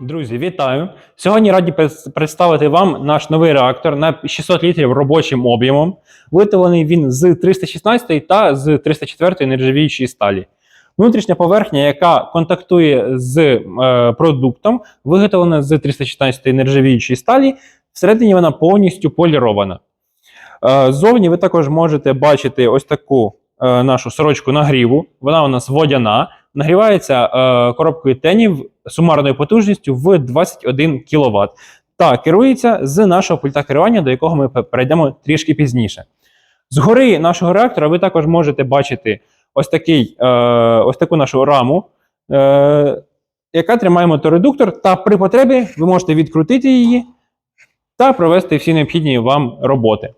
Друзі, вітаю! Сьогодні раді представити вам наш новий реактор на 600 літрів робочим об'ємом. Виготовлений він з 316 та з 304 нержавіючої сталі. Внутрішня поверхня, яка контактує з е, продуктом, виготовлена з 316 нержавіючої сталі. Всередині вона повністю полірована. Е, Ззовні ви також можете бачити ось таку е, нашу сорочку нагріву. Вона у нас водяна. Нагрівається е, коробкою тенів сумарною потужністю в 21 кВт. Та керується з нашого пульта керування, до якого ми перейдемо трішки пізніше. Згори нашого реактора ви також можете бачити ось, такий, е, ось таку нашу раму, е, яка тримає моторедуктор, та при потребі ви можете відкрутити її та провести всі необхідні вам роботи.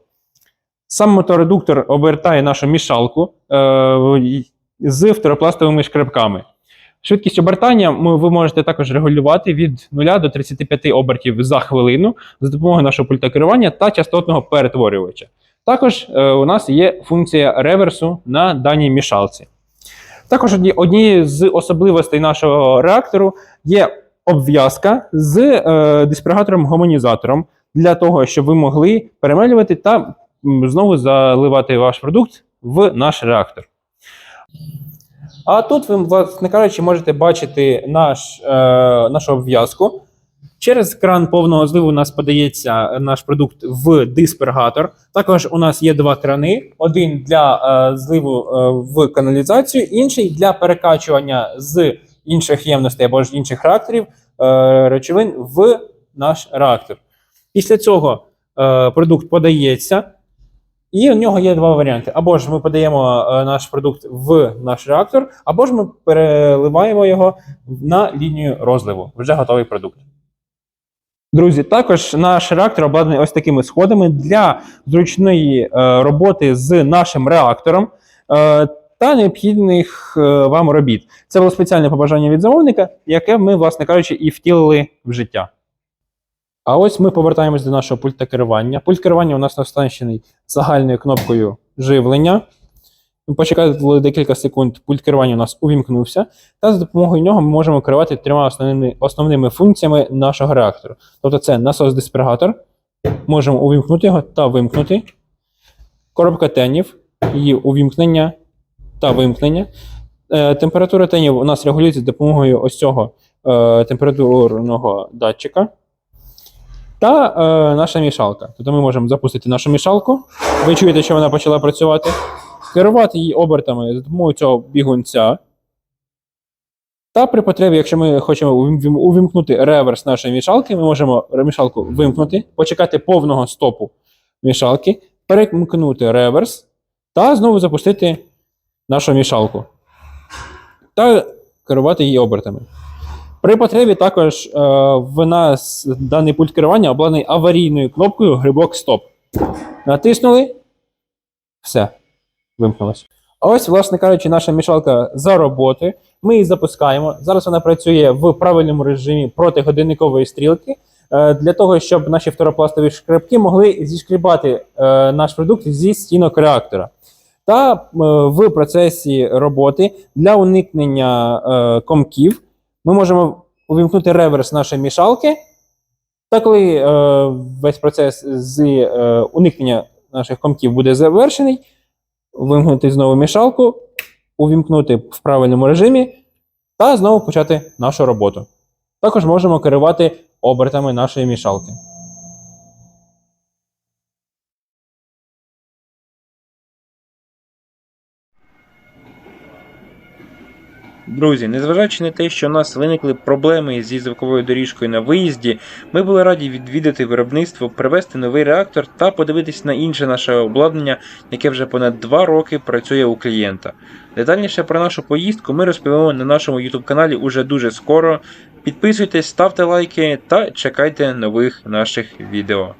Сам моторедуктор обертає нашу мішалку е, з фторопластовими шкребками. Швидкість обертання ви можете також регулювати від 0 до 35 обертів за хвилину за допомогою нашого пульта керування та частотного перетворювача. Також е, у нас є функція реверсу на даній мішалці. Також одні- однією з особливостей нашого реактору є обв'язка з е, диспрегатором-гомонізатором для того, щоб ви могли перемелювати та знову заливати ваш продукт в наш реактор. А тут ви, власне кажучи, можете бачити наш, е, нашу обв'язку. Через кран повного зливу у нас подається наш продукт в диспергатор. Також у нас є два крани: один для е, зливу е, в каналізацію, інший для перекачування з інших ємностей або ж інших реакторів е, речовин в наш реактор. Після цього е, продукт подається, і у нього є два варіанти: або ж ми подаємо е, наш продукт в наш реактор, або ж ми переливаємо його на лінію розливу. Вже готовий продукт. Друзі, також наш реактор обладнаний ось такими сходами для зручної е, роботи з нашим реактором е, та необхідних вам робіт. Це було спеціальне побажання від замовника, яке ми, власне кажучи, і втілили в життя. А ось ми повертаємось до нашого пульта керування. Пульт керування у нас оснащений загальною кнопкою живлення. Ми почекали декілька секунд, пульт керування у нас увімкнувся, та за допомогою нього ми можемо керувати трьома основними, основними функціями нашого реактору. Тобто це насос-диспергатор, можемо увімкнути його та вимкнути. Коробка тенів, її увімкнення та вимкнення. Е, температура тенів у нас регулюється за допомогою ось цього е, температурного датчика. Та е, наша мішалка. Тобто ми можемо запустити нашу мішалку. Ви чуєте, що вона почала працювати. Керувати її обертами за допомогою цього бігунця. Та при потребі, якщо ми хочемо увімкнути реверс нашої мішалки, ми можемо мішалку вимкнути, почекати повного стопу мішалки, перемкнути реверс та знову запустити нашу мішалку. Та керувати її обертами. При потребі також е, в нас даний пульт керування обладнаний аварійною кнопкою грибок стоп. Натиснули. Все. Вимкнулося. А ось, власне кажучи, наша мішалка за роботи. Ми її запускаємо. Зараз вона працює в правильному режимі протигодинникової стрілки. е, Для того, щоб наші фторопластові шкребки могли зішкрібати е, наш продукт зі стінок реактора. Та в процесі роботи для уникнення комків ми можемо увімкнути реверс нашої мішалки. Та коли е, весь процес з е, уникнення наших комків буде завершений, вимкнути знову мішалку, увімкнути в правильному режимі та знову почати нашу роботу. Також можемо керувати обертами нашої мішалки. Друзі, незважаючи на те, що у нас виникли проблеми зі звуковою доріжкою на виїзді, ми були раді відвідати виробництво, привезти новий реактор та подивитись на інше наше обладнання, яке вже понад 2 роки працює у клієнта. Детальніше про нашу поїздку ми розповімо на нашому YouTube каналі уже дуже скоро. Підписуйтесь, ставте лайки та чекайте нових наших відео.